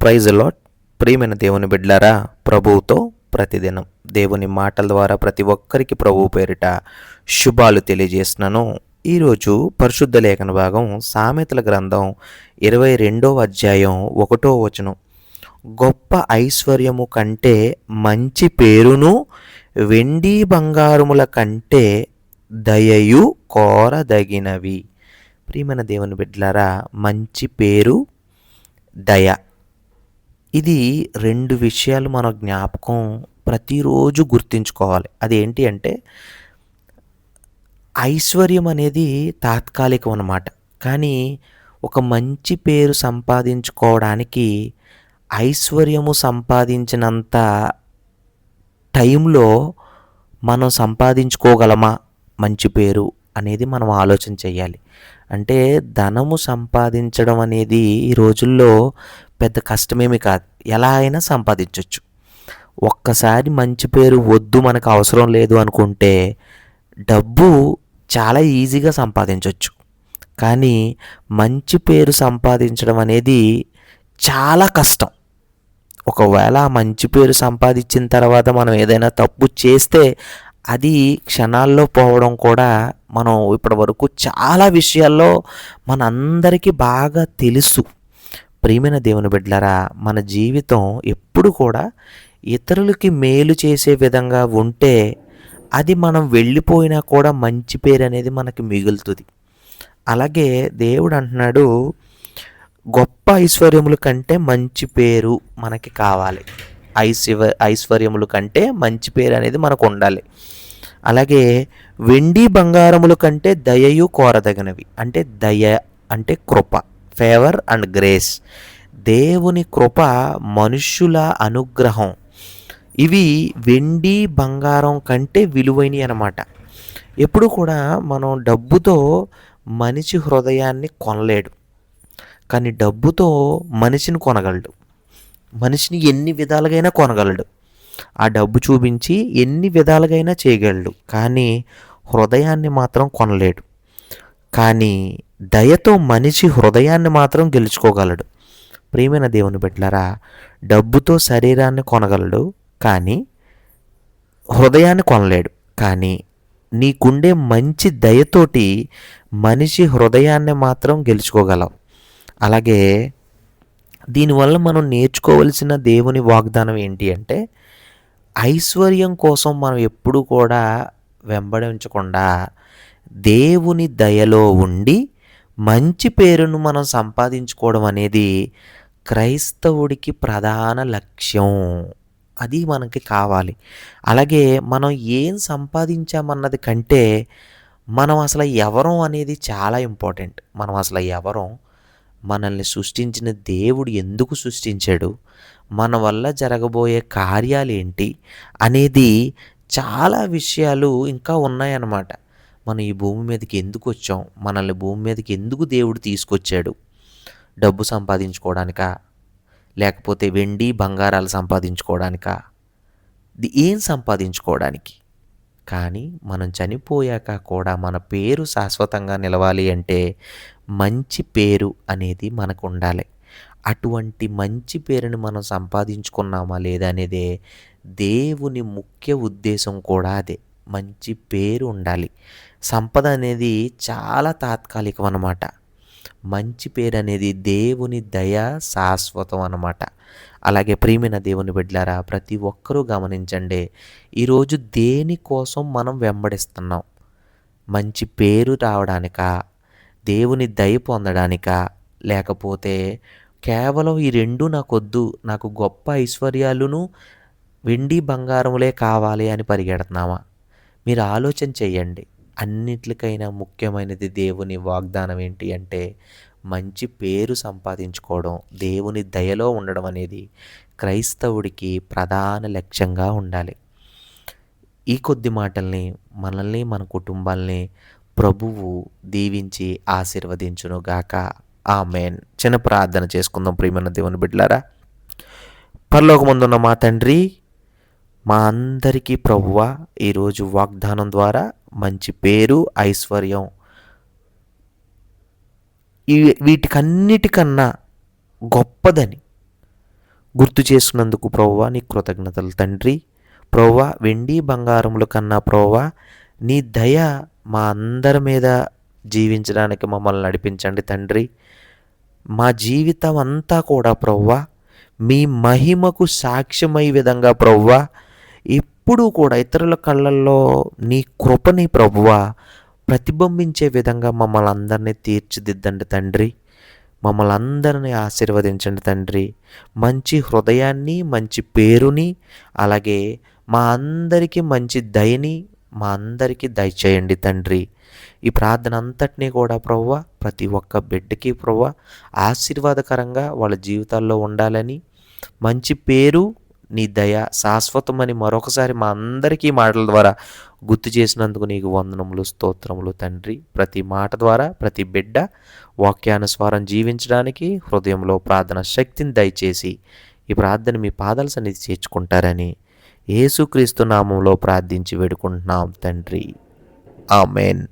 Praise lot ప్రియమైన దేవుని బిడ్లారా ప్రభువుతో ప్రతిదినం దేవుని మాటల ద్వారా ప్రతి ఒక్కరికి ప్రభువు పేరిట శుభాలు తెలియజేస్తున్నాను. ఈరోజు పరిశుద్ధ లేఖన భాగం సామెతల గ్రంథం ఇరవై రెండవ అధ్యాయం ఒకటో వచనం. గొప్ప ఐశ్వర్యము కంటే మంచి పేరును వెండి బంగారముల కంటే దయయు కోరదగినవి. ప్రియమైన దేవుని బిడ్డలారా మంచి పేరు దయ. ఇది రెండు విషయాలు మన జ్ఞాపకం ప్రతిరోజు గుర్తుంచుకోవాలి. అదేంటి అంటే ఐశ్వర్యం అనేది తాత్కాలికం అన్నమాట కానీ ఒక మంచి పేరు సంపాదించుకోవడానికి ఐశ్వర్యము సంపాదించినంత టైంలో మనం సంపాదించుకోగలమా? మంచి పేరు అనేది మనం ఆలోచన చేయాలి. అంటే ధనము సంపాదించడం అనేది ఈ రోజుల్లో పెద్ద కష్టమేమి కాదు. ఎలా అయినా సంపాదించవచ్చు ఒక్కసారి మంచి పేరు వద్దు మనకు అవసరం లేదు అనుకుంటే డబ్బు చాలా ఈజీగా సంపాదించవచ్చు కానీ మంచి పేరు సంపాదించడం అనేది చాలా కష్టం. ఒకవేళ మంచి పేరు సంపాదించిన తర్వాత మనం ఏదైనా తప్పు చేస్తే అది క్షణాల్లో పోవడం కూడా మనం ఇప్పటి వరకు చాలా విషయాల్లో మనందరికీ బాగా తెలుసు. ప్రియమైన దేవుని బిడ్డలారా మన జీవితం ఎప్పుడు కూడా ఇతరులకి మేలు చేసే విధంగా ఉంటే అది మనం వెళ్ళిపోయినా కూడా మంచి పేరు అనేది మనకి మిగులుతుంది. అలాగే దేవుడు అంటున్నాడు గొప్ప ఐశ్వర్యముల కంటే మంచి పేరు మనకి కావాలి. ఐశ్వ ఐశ్వర్యముల కంటే మంచి పేరు అనేది మనకు ఉండాలి అలాగే వెండి బంగారముల కంటే దయయు కోరదగినవి. అంటే దయ అంటే కృప ఫేవర్ అండ్ గ్రేస్. దేవుని కృప మనుష్యుల అనుగ్రహం. ఇవి వెండి బంగారం కంటే విలువైనవి అన్నమాట. ఎప్పుడు కూడా మనం డబ్బుతో మనిషి హృదయాన్ని కొనలేడు. కానీ డబ్బుతో మనిషిని కొనగలడు. మనిషిని ఎన్ని విధాలుగైనా కొనగలడు. ఆ డబ్బు చూపించి ఎన్ని విధాలుగైనా చేయగలడు. కానీ హృదయాన్ని మాత్రం కొనలేడు. కానీ దయతో మనిషి హృదయాన్ని మాత్రం గెలుచుకోగలడు. ప్రియమైన దేవుని బిడ్డలారా డబ్బుతో శరీరాన్ని కొనగలడు కానీ హృదయాన్ని కొనలేడు. కానీ నీకుండే మంచి దయతోటి మనిషి హృదయాన్ని మాత్రం గెలుచుకోగలవు అలాగే దీనివల్ల మనం నేర్చుకోవలసిన దేవుని వాగ్దానం ఏంటి అంటే ఐశ్వర్యం కోసం మనం ఎప్పుడు కూడా వెంబడించకుండా దేవుని దయలో ఉండి మంచి పేరును మనం సంపాదించుకోవడం అనేది క్రైస్తవుడికి ప్రధాన లక్ష్యం. అది మనకి కావాలి. అలాగే మనం ఏం సంపాదించామన్నది కంటే మనం అసలు ఎవరం అనేది చాలా ఇంపార్టెంట్. మనం అసలు ఎవరం మనల్ని సృష్టించిన దేవుడు ఎందుకు సృష్టించాడు? మన వల్ల జరగబోయే కార్యాలు ఏంటి అనేది చాలా విషయాలు ఇంకా ఉన్నాయన్నమాట. మనం ఈ భూమి మీదకి ఎందుకు వచ్చాం? మనల్ని భూమి మీదకి ఎందుకు దేవుడు తీసుకొచ్చాడు? డబ్బు సంపాదించుకోవడానికా? లేకపోతే వెండి బంగారాలు సంపాదించుకోవడానికా? ఇది ఏం సంపాదించుకోవడానికి? కానీ మనం చనిపోయాక కూడా మన పేరు శాశ్వతంగా నిలవాలి అంటే మంచి పేరు అనేది మనకు ఉండాలి అటువంటి మంచి పేరుని మనం సంపాదించుకున్నామా లేదా అనేదే దేవుని ముఖ్య ఉద్దేశం కూడా అదే. మంచి పేరు ఉండాలి. సంపద అనేది చాలా తాత్కాలికం అన్నమాట మంచి పేరు అనేది దేవుని దయ శాశ్వతం అన్నమాట. అలాగే ప్రియమైన దేవుని బిడ్డలారా ప్రతి ఒక్కరూ గమనించండి ఈరోజు దేనికోసం మనం వెంబడిస్తున్నాం? మంచి పేరు రావడానికా? దేవుని దయ పొందడానిక? లేకపోతే కేవలం ఈ రెండు నాకొద్దు నాకు గొప్ప ఐశ్వర్యాలును వెండి బంగారములే కావాలి అని పరిగెడుతున్నామా? మీరు ఆలోచన చేయండి. అన్నిట్లకైనా ముఖ్యమైనది దేవుని వాగ్దానం ఏంటి అంటే మంచి పేరు సంపాదించుకోవడం దేవుని దయలో ఉండడం అనేది క్రైస్తవుడికి ప్రధాన లక్ష్యంగా ఉండాలి. ఈ కొద్ది మాటల్ని మనల్ని మన కుటుంబాల్ని ప్రభువు దీవించి ఆశీర్వదించును గాక ఆమెన్. చిన్న ప్రార్థన చేసుకుందాం ప్రియమైన దేవుని బిడ్డలారా. పరలోకమందున్న మా తండ్రి మా అందరికీ ప్రభువ ఈరోజు వాగ్దానం ద్వారా మంచి పేరు ఐశ్వర్యం. ఈ వీటికన్నిటికన్నా గొప్పదని గుర్తు చేసుకున్నందుకు ప్రవ్వా నీ కృతజ్ఞతలు తండ్రి. ప్రవ్వా వెండి బంగారముల కన్నా ప్రవ్వా నీ దయ మా అందరి మీద జీవించడానికి మమ్మల్ని నడిపించండి తండ్రి. మా జీవితం అంతా కూడా ప్రవ్వా మీ మహిమకు సాక్ష్యమై విధంగా ప్రవ్వా ఎప్పుడూ కూడా ఇతరుల కళ్ళల్లో నీ కృపని ప్రభువా ప్రతిబింబించే విధంగా మమ్మల్ని అందరినీ తీర్చిదిద్దండి తండ్రి. మమ్మల్ని అందరినీ ఆశీర్వదించండి తండ్రి. మంచి హృదయాన్ని మంచి పేరుని అలాగే మా అందరికీ మంచి దయని మా అందరికీ దయచేయండి తండ్రి. ఈ ప్రార్థన అంతటినీ కూడా ప్రవ్వ ప్రతి ఒక్క బిడ్డకి ప్రవ్వ ఆశీర్వాదకరంగా వాళ్ళ జీవితాల్లో ఉండాలని మంచి పేరు నీ దయ శాశ్వతమని మరొకసారి మా అందరికీ మాటల ద్వారా గుర్తు చేసినందుకు నీకు వందనములు స్తోత్రములు తండ్రి. ప్రతి మాట ద్వారా ప్రతి బిడ్డ వాక్యానుస్వారం జీవించడానికి హృదయంలో ప్రార్థన శక్తిని దయచేసి ఈ ప్రార్థన మీ పాదాల సన్నిధి చేర్చుకుంటారని యేసుక్రీస్తు నామంలో ప్రార్థించి వేడుకుంటున్నాం తండ్రి. ఆమెన్.